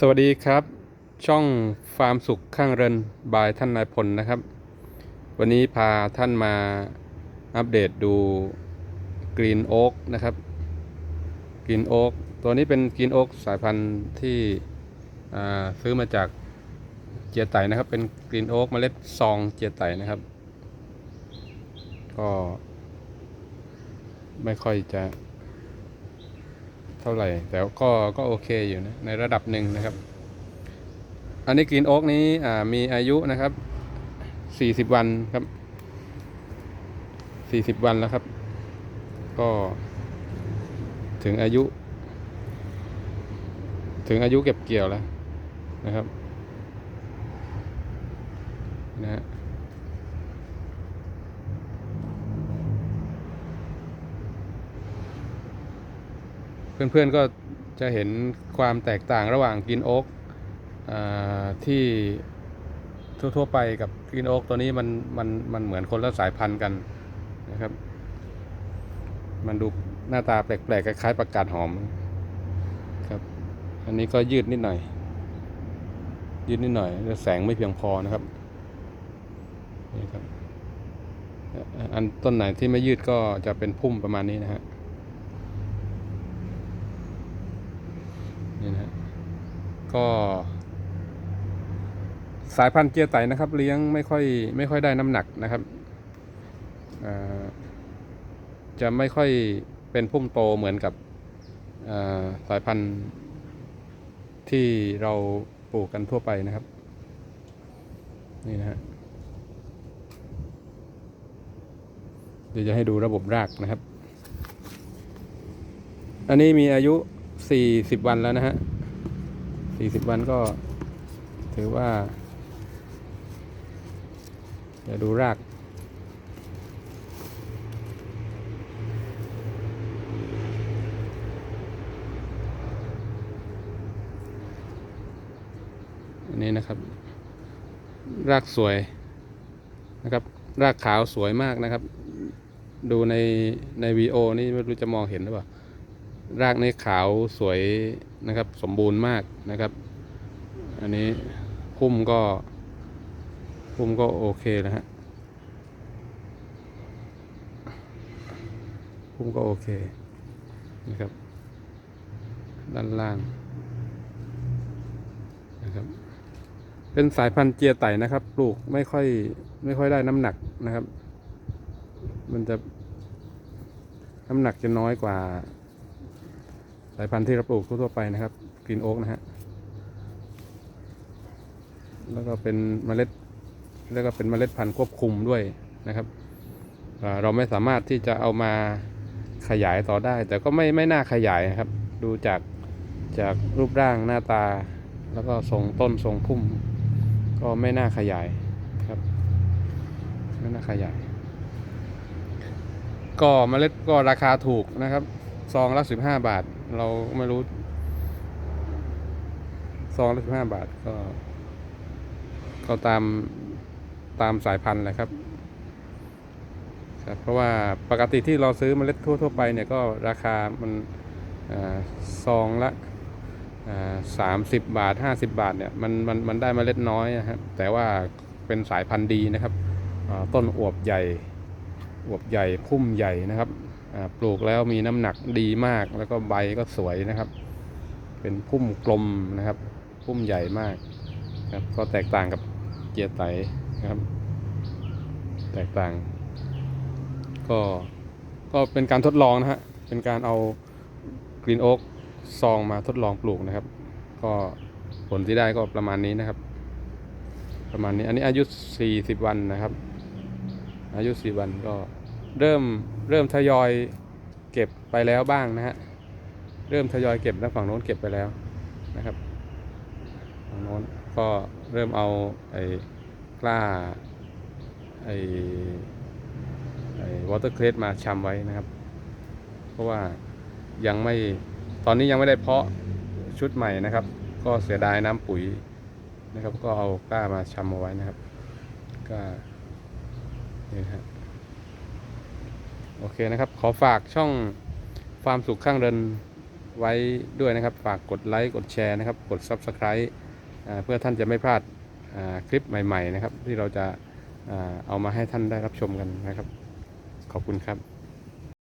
สวัสดีครับ ช่องฟาร์มสุขข้างเรินบายท่านนายพลนะครับ วันนี้พาท่านมาอัปเดตดูกรีนโอ๊กนะครับกรีนโอ๊กตัวนี้เป็นกรีนโอ๊กสายพันธุ์ที่ซื้อมาจากเจียไตนะครับ เป็นกรีนโอ๊กเมล็ดซองเจียไตนะครับ ก็ ไม่ค่อยจะ เท่าไหร่ แต่ก็ก็โอเคอยู่นะในระดับหนึ่งนะครับ อันนี้กรีนโอ๊กนี้มีอายุนะครับสี่สิบวันครับสี่สิบวันแล้วครับ ก็ถึงอายุ ถึงอายุเก็บเกี่ยวแล้วนะครับนะฮะ เพื่อนๆก็จะเห็นความแตกต่างระหว่างกรีนโอ๊กที่ทั่วๆไปกับกรีนโอ๊กตัวนี้มันมันมันเหมือนคนละสายพันธุ์กันนะครับ มันดูหน้าตาแปลกๆคล้ายๆประกาศหอมครับ อันนี้ก็ยืดนิดหน่อย ยืดนิดหน่อยแสงไม่เพียงพอนะครับนี่ครับอันต้นไหนที่ไม่ยืดก็จะเป็นพุ่มประมาณนี้นะฮะ นี่นะฮะ ก็ สายพันธุ์เกียร์ไตนะครับ เลี้ยงไม่ค่อยไม่ค่อยได้น้ำหนักนะครับจะไม่ค่อยเป็นพุ่มโตเหมือนกับสายพันธุ์ที่เราปลูกกันทั่วไปนะครับ นี่นะฮะเดี๋ยวจะให้ดูระบบรากนะครับ อันนี้มีอายุ 40 วันแล้วนะฮะ 40 วันก็ถือว่าเดี๋ยวดูราก อันนี้นะครับ รากสวยนะครับ รากขาวสวยมากนะครับ ดูในในวีโอนี่ไม่รู้จะมองเห็นหรือเปล่า รากในขาวสวยนะครับ สมบูรณ์มากนะครับ อันนี้พุ่มก็พุ่มก็โอเคนะฮะพุ่มก็โอเคนะครับ ด้านล่างนะครับเป็นสายพันธุ์เจียไต่นะครับ ปลูกไม่ค่อยไม่ค่อยได้น้ำหนักนะครับ มันจะน้ำหนักจะน้อยกว่า สายพันธุ์ที่เราปลูกทั่วไปนะครับกรีนโอ๊กนะฮะแล้วก็เป็นเมล็ดแล้วก็เป็นเมล็ดพันธุ์ควบคุมด้วยนะครับเราไม่สามารถที่จะเอามาขยายต่อได้ แต่ก็ไม่ไม่น่าขยายครับ ดูจากจากรูปร่างหน้าตา แล้วก็ทรงต้นทรงพุ่ม ก็ไม่น่าขยายครับไม่น่าขยาย ก็เมล็ดก็ราคาถูกนะครับซองละสิบห้าบาท เราไม่รู้ซองละสิบห้าบาทก็ ก็ตามตามสายพันธุ์แหละครับครับ เพราะว่าปกติที่เราซื้อเมล็ดทั่ว ๆ ไปเนี่ยก็ราคามันอซองละสามสิบบาทห้าสิบบาทเนี่ยมันมันมันได้เมล็ดน้อยนะครับแต่ว่าเป็นสายพันธุ์ดีนะครับต้นอวบใหญ่อวบใหญ่พุ่มใหญ่นะครับ ปลูกแล้วมีน้ำหนักดีมาก แล้วก็ใบก็สวยนะครับ เป็นพุ่มกลมนะครับ พุ่มใหญ่มากครับ ก็แตกต่างกับเกียร์ไตนะครับ แตกต่าง ก็ก็เป็นการทดลองนะฮะ เป็นการเอากรีนโอ๊กซองมาทดลองปลูกนะครับ ก็ผลที่ได้ก็ประมาณนี้นะครับ ประมาณนี้ อันนี้อายุ 40 วันนะครับ อายุสี่วันก็ เริ่มเริ่มทยอยเก็บไปแล้วบ้างนะฮะเริ่มทยอยเก็บแล้วฝั่งโน้นเก็บไปแล้วนะครับฝั่งโน้นก็เริ่มเอาไอ้กล้าไอ้ไอ้วอเตอร์เคลสมาชำไว้นะครับ เพราะว่ายังไม่ตอนนี้ยังไม่ได้เพาะชุดใหม่นะครับ ก็เสียดายน้ำปุ๋ยนะครับ ก็เอากล้ามาชำเอาไว้นะครับกล้านี่นะฮะ โอเคนะครับ ขอฝากช่องความสุขข้างเดินไว้ด้วยนะครับ ฝากกดไลค์กดแชร์นะครับ กด Subscribe เพื่อท่านจะไม่พลาดคลิปใหม่ ๆ นะครับ ที่เราจะเอามาให้ท่านได้รับชมกันนะครับ ขอบคุณครับ